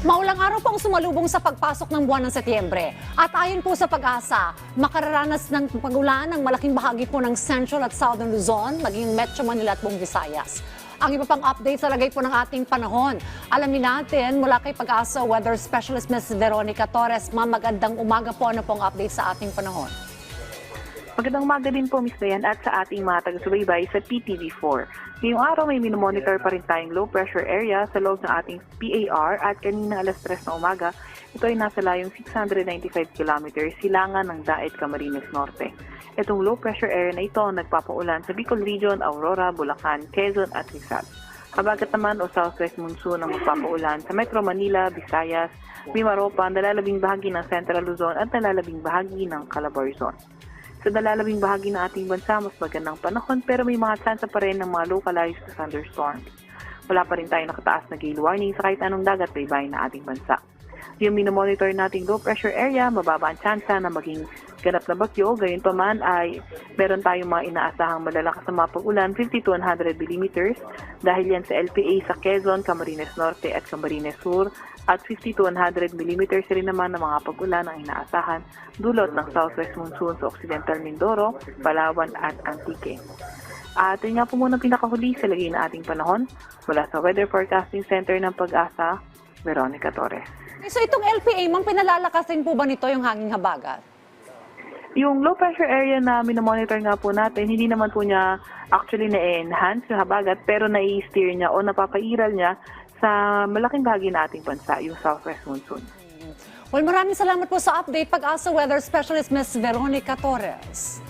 Maulang araw po ang sumalubong sa pagpasok ng buwan ng Setyembre. At ayon po sa pag-asa, makararanas ng pagulan ng malaking bahagi po ng Central at Southern Luzon, maging Metro Manila at buong Visayas. Ang iba pang update sa lagay po ng ating panahon. Alamin natin mula kay Pag-asa Weather Specialist Ms. Veronica Torres. Ma'am, magandang umaga po. Ano pong update sa ating panahon? Magandang umaga din po, Miss Dayan, at sa ating mga taga-subaybay sa PTV4. Ngayong araw may minomonitor pa rin tayong low pressure area sa loob ng ating PAR at kanina alas 3 na umaga, ito ay nasa layong 695 kilometers silangan ng Daet, Camarines Norte. Itong low pressure area na ito ang nagpapaulan sa Bicol Region, Aurora, Bulacan, Quezon at Rizal. Habagat naman o southwest monsoon ang magpapaulan sa Metro Manila, Visayas, Mimaropa, nalalabing bahagi ng Central Luzon at nalalabing bahagi ng Calabarzon. Sa nalalabing bahagi ng ating bansa, mas magandang panahon pero may mga tsansa pa rin ng mga localized thunderstorms. Wala pa rin tayo nakataas na gale warning sa kahit anong dagat baybayin ng ating bansa. Yung minomonitor nating low pressure area, mababa ang tsansa na maging ganap na bagyo. Gayon pa man ay meron tayong mga inaasahang malalakas na mga pag-ulan, 50 to 100 millimeters, dahil yan sa LPA sa Quezon, Camarines Norte at Camarines Sur, at 50 to 100 millimeters rin naman ng mga pag-ulan ang inaasahan dulot ng southwest monsoon sa Occidental Mindoro, Palawan at Antique. At yun nga po muna pinakahuli sa lagay na ating panahon mula sa Weather Forecasting Center ng Pag-asa, Veronica Torres. So itong LPA, ma'am, pinalalakasin po ba nito yung hanging habagat? Yung low pressure area na minomonitor nga po natin, hindi naman po niya actually na-enhance yung habagat pero nai-steer niya o napapairal niya sa malaking bahagi na ating bansa, yung southwest monsoon. Well, maraming salamat po sa update. Pag-asa Weather Specialist Ms. Veronica Torres.